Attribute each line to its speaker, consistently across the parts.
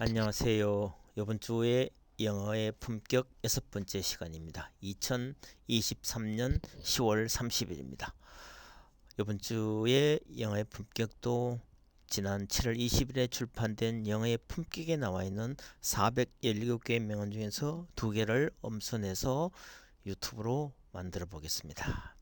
Speaker 1: 안녕하세요. 이번 주에 영어의 품격 여섯 번째 시간입니다. 2023년 10월 30일입니다. 이번 주에 영어의 품격도 지난 7월 20일에 출판된 영어의 품격에 나와 있는 417개의 명언 중에서 두 개를 엄선해서 유튜브로 만들어 보겠습니다.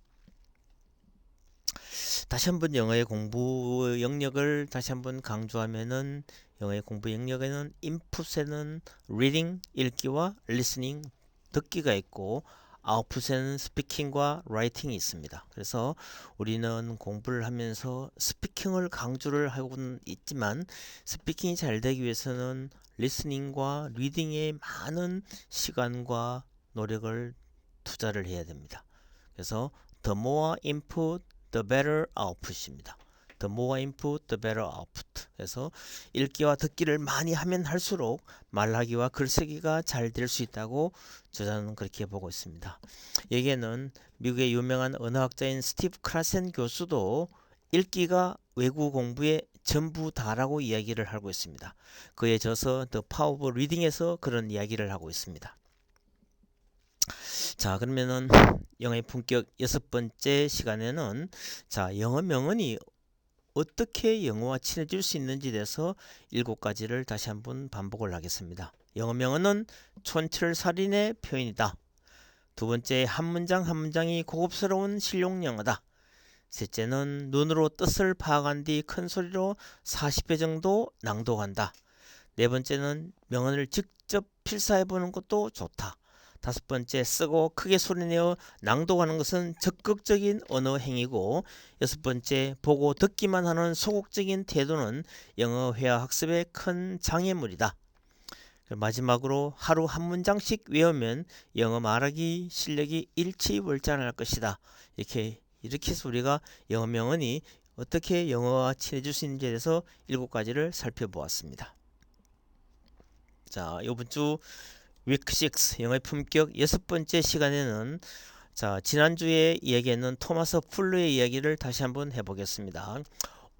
Speaker 1: 다시 한번 영어의 공부 영역을 다시 한번 강조하면은 영어의 공부 영역에는 인풋에는 reading 읽기와 listening 듣기가 있고 아웃풋에는 스피킹과 라이팅이 있습니다. 그래서 우리는 공부를 하면서 스피킹을 강조를 하고는 있지만 스피킹이 잘 되기 위해서는 리스닝과 리딩에 많은 시간과 노력을 투자를 해야 됩니다. 그래서 the input, the better output입니다. The more input, the better output. 그래서 읽기와 듣기를 많이 하면 할수록 말하기와 글쓰기가 잘 될 수 있다고 저자는 그렇게 보고 있습니다. 여기에는 미국의 유명한 언어학자인 스티브 크라센 교수도 읽기가 외국 공부의 전부 다라고 이야기를 하고 있습니다. 그의 저서 The Power of Reading에서 그런 이야기를 하고 있습니다. 자 그러면은 영어의 품격 여섯 번째 시간에는 자 영어 명언이 어떻게 영어와 친해질 수 있는지에 대해서 일곱 가지를 다시 한번 반복을 하겠습니다. 영어 명언은 촌철살인의 표현이다. 두 번째 한 문장 한 문장이 고급스러운 실용 영어다. 셋째는 눈으로 뜻을 파악한 뒤 큰 소리로 40회 정도 낭독한다. 네 번째는 명언을 직접 필사해 보는 것도 좋다. 다섯 번째 쓰고 크게 소리내어 낭독하는 것은 적극적인 언어 행위고 여섯 번째 보고 듣기만 하는 소극적인 태도는 영어 회화 학습의 큰 장애물이다. 마지막으로 하루 한 문장씩 외우면 영어 말하기 실력이 일치월장할 것이다. 이렇게 이렇게 해서 우리가 영어 명언이 어떻게 영어와 친해질 수 있는지에 대해서 일곱 가지를 살펴보았습니다. 자, 이번 주 위크 6 영어의 품격 여섯 번째 시간에는 자 지난주에 이야기했는 토마스 풀루의 이야기를 다시 한번 해보겠습니다.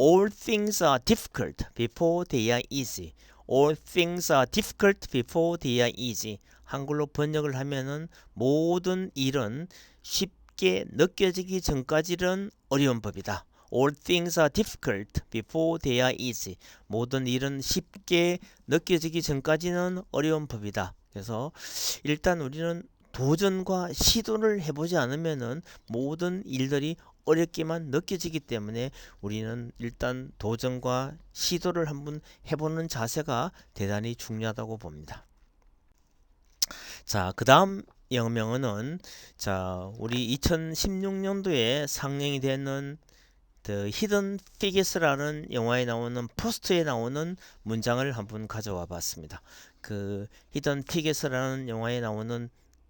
Speaker 1: All things are difficult before they are easy. All things are difficult before they are easy. 한글로 번역을 하면은 모든 일은 쉽게 느껴지기 전까지는 어려운 법이다. All things are difficult before they are easy. 모든 일은 쉽게 느껴지기 전까지는 어려운 법이다. 그래서 일단 우리는 도전과 시도를 해보지 않으면은 모든 일들이 어렵게만 느껴지기 때문에 우리는 일단 도전과 시도를 한번 해보는 자세가 대단히 중요하다고 봅니다. 자, 그 다음 영명은 자, 우리 2016년도에 상영이 되는 The Hidden Figures라는 영화에 나오는 포스트에 나오는 문장을 한번 가져와 봤습니다. 그 히든 티겟이라는 영화에 나오는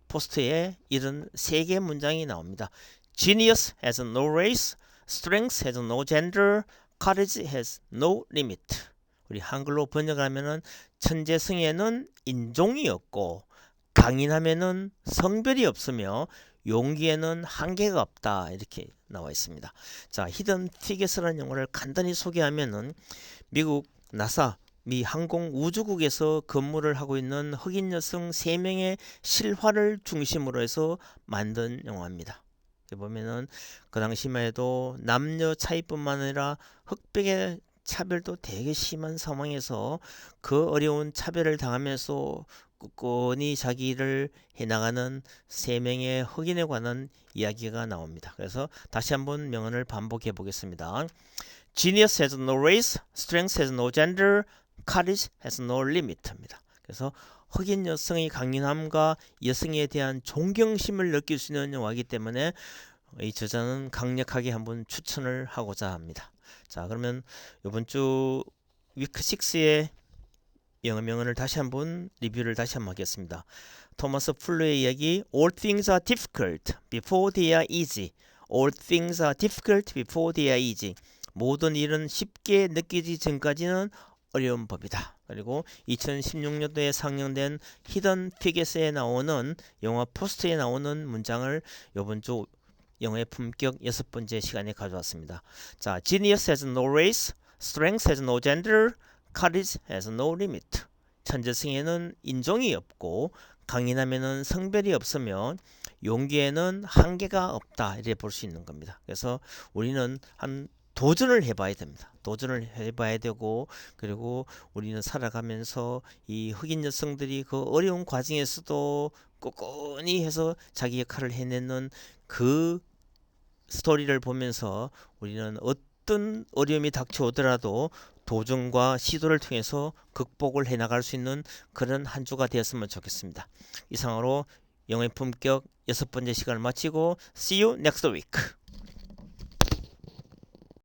Speaker 1: 포스트에 이런 세 개 문장이 나옵니다. Genius has no race, strength has no gender, courage has no limit. 우리 한글로 번역하면은 천재성에는 인종이 없고 강인함에는 성별이 없으며 용기에는 한계가 없다 이렇게 나와 있습니다. 자, 히든 티겟이라는 영화를 간단히 소개하면은 미국 나사 미 항공 우주국에서 근무를 하고 있는 흑인 여성 3명의 실화를 중심으로 해서 만든 영화입니다. 보면은 그 당시만 해도 남녀 차이뿐만 아니라 흑백의 차별도 되게 심한 상황에서 그 어려운 차별을 당하면서 꿋꿋이 자기를 해나가는 세 명의 흑인에 관한 이야기가 나옵니다. 그래서 다시 한번 명언을 반복해 보겠습니다. Genius has no race, strength has no gender, courage has no limit입니다. 그래서 흑인 여성의 강인함과 여성에 대한 존경심을 느낄 수 있는 영화이기 때문에 이 저자는 강력하게 한번 추천을 하고자 합니다. 자 그러면 이번 주 위크 6의 영어 명언을 다시 한번 리뷰를 다시 한번 하겠습니다. 토마스 풀로의 이야기 All things are difficult before they are easy. All things are difficult before they are easy. 모든 일은 쉽게 느끼지 전까지는 어려운 법이다. 그리고 2016년도에 상영된 히든 피겟에 나오는 영화 포스트에 나오는 문장을 이번 주 영어의 품격 여섯 번째 시간에 가져왔습니다. 자, genius has no race, strength has no gender, courage has no limit. 천재성에는 인종이 없고 강인함에는 성별이 없으며 용기에는 한계가 없다 이렇게 볼 수 있는 겁니다. 그래서 우리는 한 도전을 해봐야 됩니다. 도전을 해봐야 되고 그리고 우리는 살아가면서 이 흑인 여성들이 그 어려운 과정에서도 꼼꼼히 해서 자기 역할을 해내는 그 스토리를 보면서 우리는 어떤 어려움이 닥쳐오더라도 도전과 시도를 통해서 극복을 해나갈 수 있는 그런 한 주가 되었으면 좋겠습니다. 이상으로 영어의 품격 여섯 번째 시간을 마치고 See you next week.